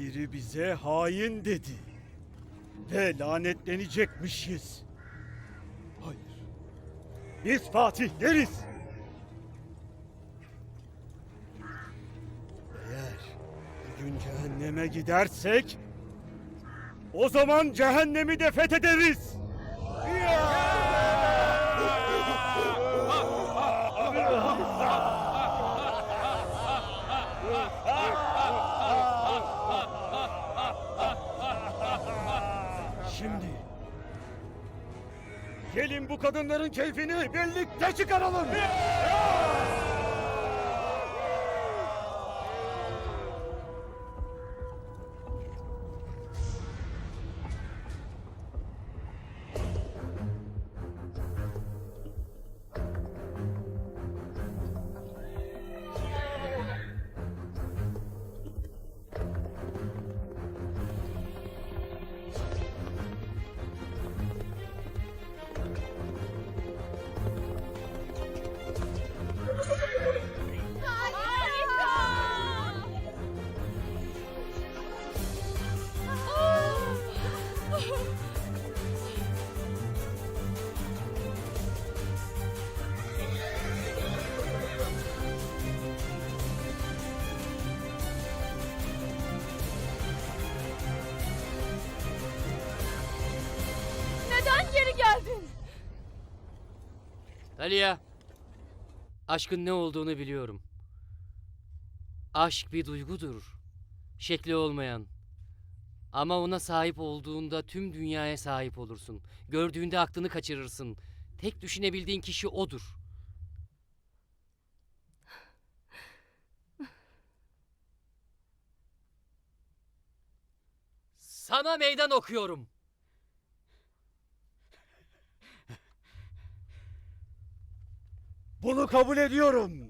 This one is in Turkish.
Biri bize hain dedi. Ve lanetlenecekmişiz. Hayır. Biz fatihleriz. Eğer bugün cehenneme gidersek o zaman cehennemi de fethederiz. Şimdi gelin bu kadınların keyfini birlikte çıkaralım. Talia, aşkın ne olduğunu biliyorum. Aşk bir duygudur. Şekli olmayan. Ama ona sahip olduğunda tüm dünyaya sahip olursun. Gördüğünde aklını kaçırırsın. Tek düşünebildiğin kişi odur. Sana meydan okuyorum. Bunu kabul ediyorum.